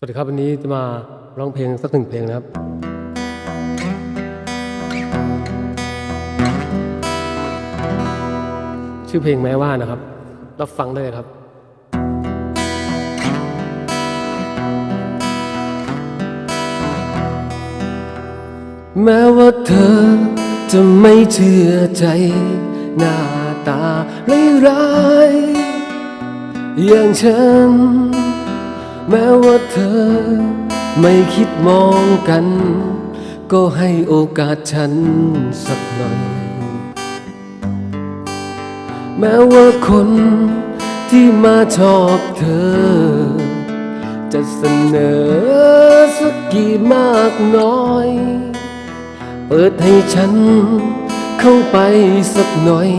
สวัสดีครับ วันนี้จะมาร้องเพลงสักหนึ่งเพลงนะครับ ชื่อเพลงแม้ว่านะครับ รับฟังได้เลยครับแม้ว่าเธอจะไม่เชื่อใจ หน้าตาร้ายๆอย่างฉัน แม้ว่าเธอไม่คิดมองกัน ก็ให้โอกาสฉันสักหน่อย แม้ว่าคนที่มาชอบเธอ จะเสนอสักกี่มากน้อย เปิดให้ฉันเข้าไปสักหน่อย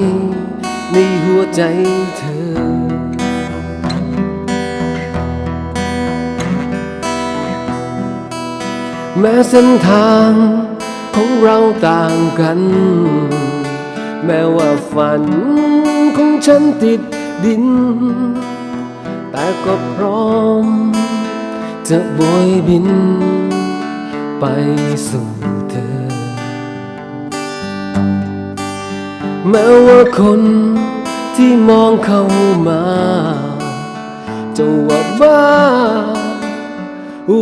ในหัวใจเธอ แม้เส้นทางของเราต่างกัน แม้ว่าฝันของฉันติดดิน แต่ก็พร้อม จะโบยบิน ไปสู่เธอ แม้ว่าคนที่มองเข้ามาจะว่าบ้า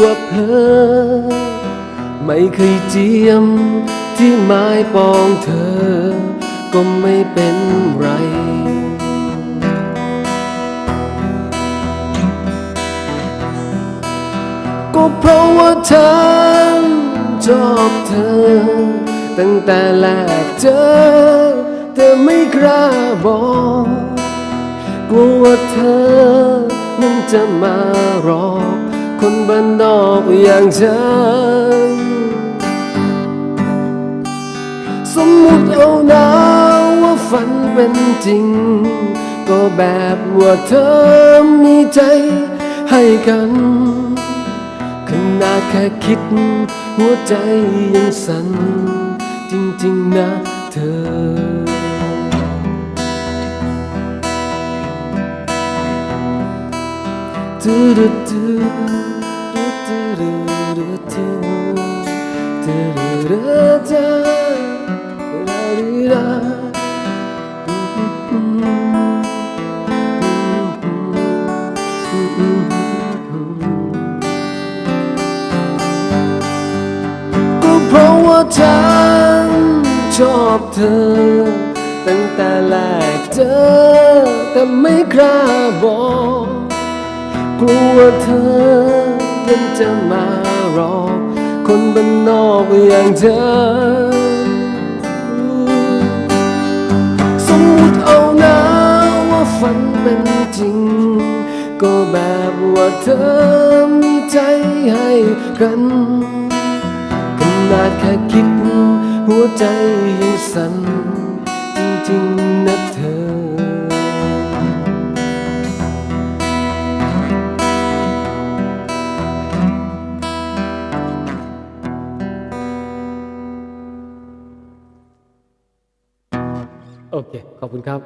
ว่าเพลอ ไม่เคยเจียมที่ไม้ปองเธอ ก็ไม่เป็นไร ก็เพราะว่าฉันชอบเธอ ตั้งแต่แรกเจอแต่ไม่กล้าบอกกลัวว่าเธอนั้นจะมารอคนบ้านนอกอย่างฉัน เอานะว่าฝันเป็นจริง ก็แบบว่าเธอมีใจให้กัน ขนาดแค่คิด หัวใจยังสั่นจริงๆนะเธอตูดูตูดูตูดูดูตูตูดูดู เพราะว่าฉันชอบเธอ ตั้งแต่แรกเจอแต่ไม่กล้าบอกกลัวเธอนั้นจะมารอ คนบ้านนอกอย่างเธอ สมมติเอานะว่าฝันเป็นจริง ก็แบบว่าเธอมีใจให้กัน นาดแค่คิด หัวใจยังสั่นจริงๆนะเธอ โอเค ขอบคุณครับ